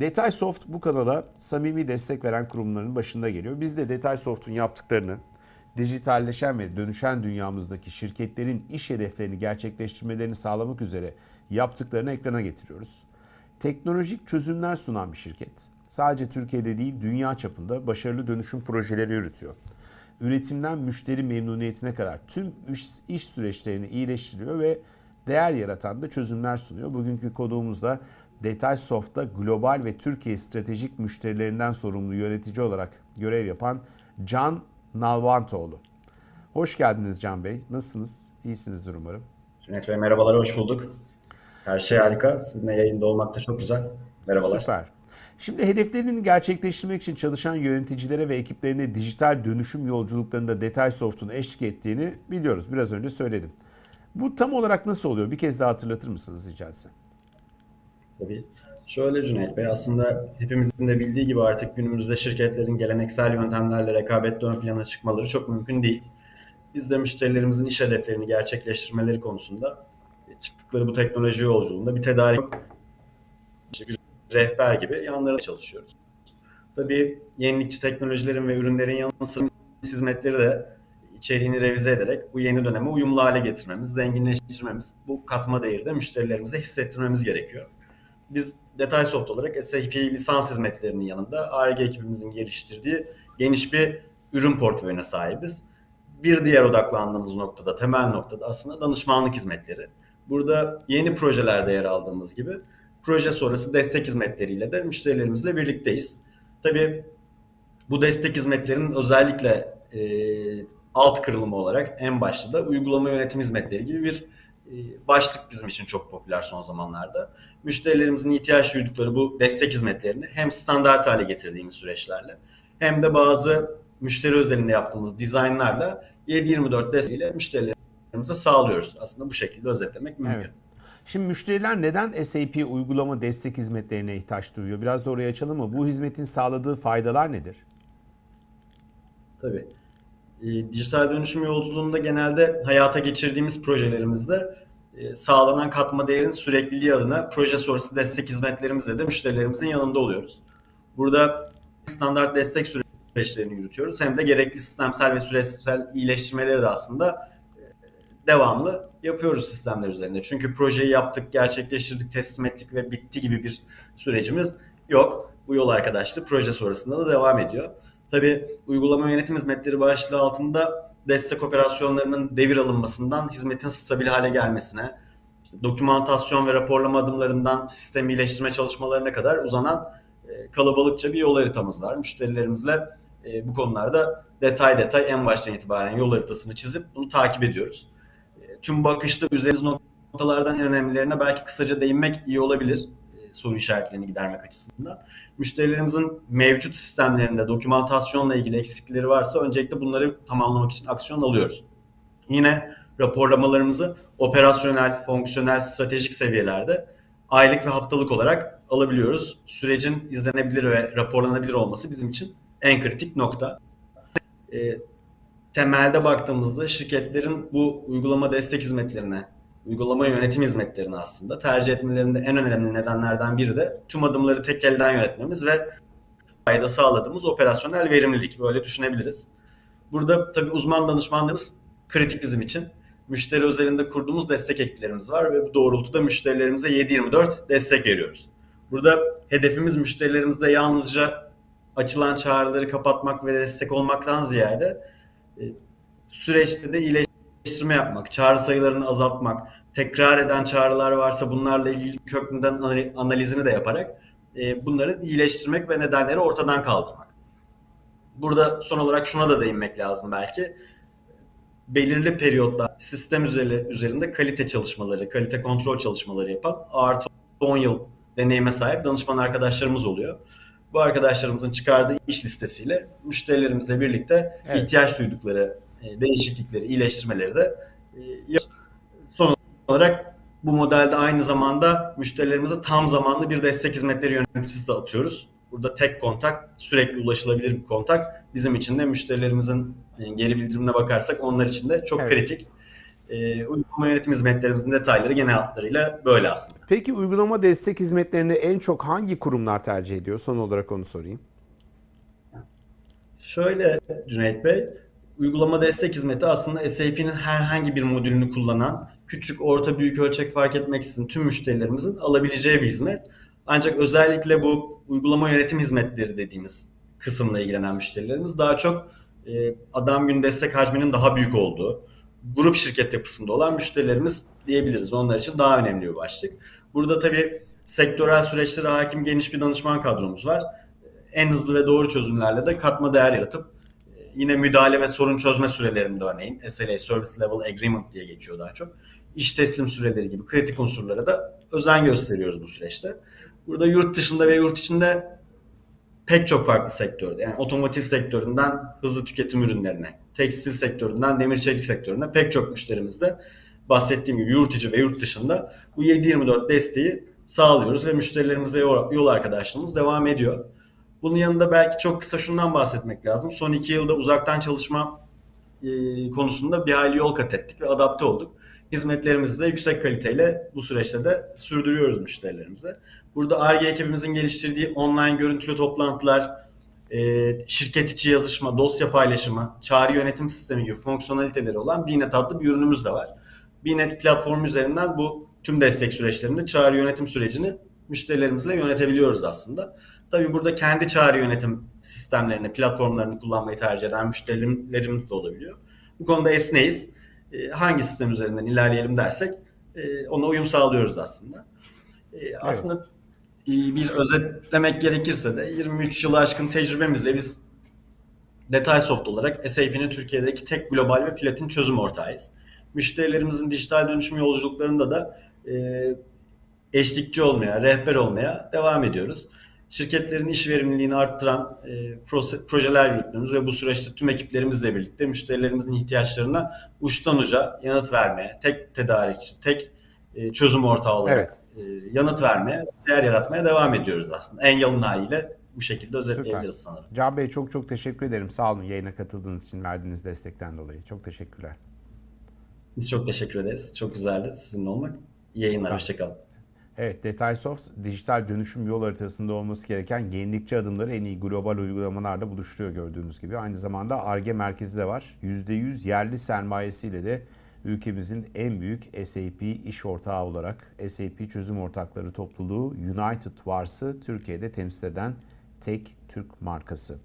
Detay Soft bu kanala samimi destek veren kurumların başında geliyor. Biz de Detay Soft'un yaptıklarını dijitalleşen ve dönüşen dünyamızdaki şirketlerin iş hedeflerini gerçekleştirmelerini sağlamak üzere yaptıklarını ekrana getiriyoruz. Teknolojik çözümler sunan bir şirket. Sadece Türkiye'de değil dünya çapında başarılı dönüşüm projeleri yürütüyor. Üretimden müşteri memnuniyetine kadar tüm iş, iş süreçlerini iyileştiriyor ve değer yaratan da çözümler sunuyor. Bugünkü konuğumuzda Detay Soft'ta global ve Türkiye stratejik müşterilerinden sorumlu yönetici olarak görev yapan Can Nalbantoğlu. Hoş geldiniz Can Bey. Nasılsınız? İyisinizdir umarım. Cüneyt Bey merhabalar, hoş bulduk. Her şey harika. Sizinle yayında olmak da çok güzel. Merhabalar. Süper. Şimdi hedeflerini gerçekleştirmek için çalışan yöneticilere ve ekiplerine dijital dönüşüm yolculuklarında Detay Soft'un eşlik ettiğini biliyoruz. Biraz önce söyledim. Bu tam olarak nasıl oluyor? Bir kez daha hatırlatır mısınız rica etsem? Tabii. Şöyle Cüneyt Bey, aslında hepimizin de bildiği gibi artık günümüzde şirketlerin geleneksel yöntemlerle rekabette ön plana çıkmaları çok mümkün değil. Biz de müşterilerimizin iş hedeflerini gerçekleştirmeleri konusunda çıktıkları bu teknoloji yolculuğunda bir tedarik bir rehber gibi yanlarına çalışıyoruz. Tabii yenilikçi teknolojilerin ve ürünlerin yanı sıra hizmetleri de içeriğini revize ederek bu yeni döneme uyumlu hale getirmemiz, zenginleştirmemiz, bu katma değeri de müşterilerimize hissettirmemiz gerekiyor. Biz Detay Soft olarak SAP lisans hizmetlerinin yanında ARGE ekibimizin geliştirdiği geniş bir ürün portföyüne sahibiz. Bir diğer odaklandığımız noktada, temel noktada aslında danışmanlık hizmetleri. Burada yeni projelerde yer aldığımız gibi proje sonrası destek hizmetleriyle de müşterilerimizle birlikteyiz. Tabii bu destek hizmetlerinin özellikle e, alt kırılımı olarak en başta da uygulama yönetim hizmetleri gibi bir başlık bizim için çok popüler son zamanlarda. Müşterilerimizin ihtiyaç duydukları bu destek hizmetlerini hem standart hale getirdiğimiz süreçlerle hem de bazı müşteri özelinde yaptığımız dizaynlarla 7-24 desteğiyle müşterilerimize sağlıyoruz. Aslında bu şekilde özetlemek mümkün. Evet. Şimdi müşteriler neden SAP uygulama destek hizmetlerine ihtiyaç duyuyor? Biraz da oraya açalım mı? Bu hizmetin sağladığı faydalar nedir? Tabii. E, dijital dönüşüm yolculuğunda genelde hayata geçirdiğimiz projelerimizde e, sağlanan katma değerin sürekliliği adına proje sonrası destek hizmetlerimizle de müşterilerimizin yanında oluyoruz. Burada standart destek süreçlerini yürütüyoruz. Hem de gerekli sistemsel ve süreçsel iyileştirmeleri de aslında e, devamlı yapıyoruz sistemler üzerinde. Çünkü projeyi yaptık, gerçekleştirdik, teslim ettik ve bitti gibi bir sürecimiz yok. Bu yol arkadaşlığı proje sonrasında da devam ediyor. Tabii uygulama yönetim hizmetleri başlığı altında destek operasyonlarının devir alınmasından hizmetin stabil hale gelmesine, işte dokümantasyon ve raporlama adımlarından sistem iyileştirme çalışmalarına kadar uzanan e, kalabalıkça bir yol haritamız var. Müşterilerimizle e, bu konularda detay detay en baştan itibaren yol haritasını çizip bunu takip ediyoruz. E, tüm bakışta üzeriniz noktalardan en önemlilerine belki kısaca değinmek iyi olabilir soru işaretlerini gidermek açısından. Müşterilerimizin mevcut sistemlerinde dokümantasyonla ilgili eksiklikleri varsa öncelikle bunları tamamlamak için aksiyon alıyoruz. Yine raporlamalarımızı operasyonel, fonksiyonel, stratejik seviyelerde aylık ve haftalık olarak alabiliyoruz. Sürecin izlenebilir ve raporlanabilir olması bizim için en kritik nokta. E, temelde baktığımızda şirketlerin bu uygulama destek hizmetlerine uygulama yönetim hizmetlerini aslında tercih etmelerinde en önemli nedenlerden biri de tüm adımları tek elden yönetmemiz ve fayda sağladığımız operasyonel verimlilik böyle düşünebiliriz. Burada tabii uzman danışmanlarımız kritik bizim için. Müşteri özelinde kurduğumuz destek ekiplerimiz var ve bu doğrultuda müşterilerimize 7-24 destek veriyoruz. Burada hedefimiz müşterilerimizde yalnızca açılan çağrıları kapatmak ve destek olmaktan ziyade e, süreçte de iyileştirme yapmak, çağrı sayılarını azaltmak, tekrar eden çağrılar varsa bunlarla ilgili kökünden analizini de yaparak e, bunları iyileştirmek ve nedenleri ortadan kaldırmak. Burada son olarak şuna da değinmek lazım belki. Belirli periyotlar sistem üzerinde kalite çalışmaları, kalite kontrol çalışmaları yapan artı 10 yıl deneyime sahip danışman arkadaşlarımız oluyor. Bu arkadaşlarımızın çıkardığı iş listesiyle müşterilerimizle birlikte evet. ihtiyaç duydukları değişiklikleri, iyileştirmeleri de e, son olarak bu modelde aynı zamanda müşterilerimize tam zamanlı bir destek hizmetleri yöneticisi de atıyoruz. Burada tek kontak, sürekli ulaşılabilir bir kontak. Bizim için de müşterilerimizin e, geri bildirimine bakarsak onlar için de çok evet. kritik. E, uygulama yönetim hizmetlerimizin detayları genel hatlarıyla böyle aslında. Peki uygulama destek hizmetlerini en çok hangi kurumlar tercih ediyor? Son olarak onu sorayım. Şöyle Cüneyt Bey, uygulama destek hizmeti aslında SAP'nin herhangi bir modülünü kullanan küçük, orta, büyük ölçek fark etmeksizin tüm müşterilerimizin alabileceği bir hizmet. Ancak özellikle bu uygulama yönetim hizmetleri dediğimiz kısımla ilgilenen müşterilerimiz daha çok e, adam gün destek hacminin daha büyük olduğu, grup şirket yapısında olan müşterilerimiz diyebiliriz. Onlar için daha önemli bir başlık. Burada tabii sektörel süreçlere hakim geniş bir danışman kadromuz var. En hızlı ve doğru çözümlerle de katma değer yaratıp e, yine müdahale ve sorun çözme sürelerinde örneğin SLA Service Level Agreement diye geçiyor daha çok. İş teslim süreleri gibi kritik unsurlara da özen gösteriyoruz bu süreçte. Burada yurt dışında ve yurt içinde pek çok farklı sektörde yani otomotiv sektöründen hızlı tüketim ürünlerine, tekstil sektöründen demir çelik sektörüne pek çok müşterimizde bahsettiğim gibi yurt içi ve yurt dışında bu 7-24 desteği sağlıyoruz ve müşterilerimizle yol, yol arkadaşlığımız devam ediyor. Bunun yanında belki çok kısa şundan bahsetmek lazım. Son iki yılda uzaktan çalışma e, konusunda bir hayli yol kat ettik ve adapte olduk. Hizmetlerimizi de yüksek kaliteyle bu süreçte de sürdürüyoruz müşterilerimize. Burada ARGE ekibimizin geliştirdiği online görüntülü toplantılar, e, şirket içi yazışma, dosya paylaşımı, çağrı yönetim sistemi gibi fonksiyoneliteleri olan BNet adlı bir ürünümüz de var. BNet platformu üzerinden bu tüm destek süreçlerini, çağrı yönetim sürecini müşterilerimizle yönetebiliyoruz aslında. Tabii burada kendi çağrı yönetim sistemlerini, platformlarını kullanmayı tercih eden müşterilerimiz de olabiliyor. Bu konuda esneyiz. E, hangi sistem üzerinden ilerleyelim dersek e, ona uyum sağlıyoruz aslında. E, aslında e, bir özetlemek gerekirse de 23 yılı aşkın tecrübemizle biz Detaysoft olarak SAP'nin Türkiye'deki tek global ve platin çözüm ortağıyız. Müşterilerimizin dijital dönüşüm yolculuklarında da eşlikçi olmaya, rehber olmaya devam ediyoruz. Şirketlerin iş verimliliğini arttıran e, projeler yürütüyoruz ve bu süreçte tüm ekiplerimizle birlikte müşterilerimizin ihtiyaçlarına uçtan uca yanıt vermeye, tek tedarikçi, tek e, çözüm ortağı olarak e, yanıt vermeye, değer yaratmaya devam ediyoruz aslında. En yalın haliyle bu şekilde özetleyebiliriz sanırım. Can Bey çok çok teşekkür ederim. Sağ olun yayına katıldığınız için, verdiğiniz destekten dolayı. Çok teşekkürler. Biz çok teşekkür ederiz. Çok güzeldi sizinle olmak. İyi yayınlar, hoşçakalın. Evet, Detaysoft dijital dönüşüm yol haritasında olması gereken yenilikçi adımları en iyi global uygulamalarla buluşturuyor gördüğünüz gibi. Aynı zamanda ARGE merkezi de var. %100 yerli sermayesiyle de ülkemizin en büyük SAP iş ortağı olarak SAP çözüm ortakları topluluğu United Vars'ı Türkiye'de temsil eden tek Türk markası.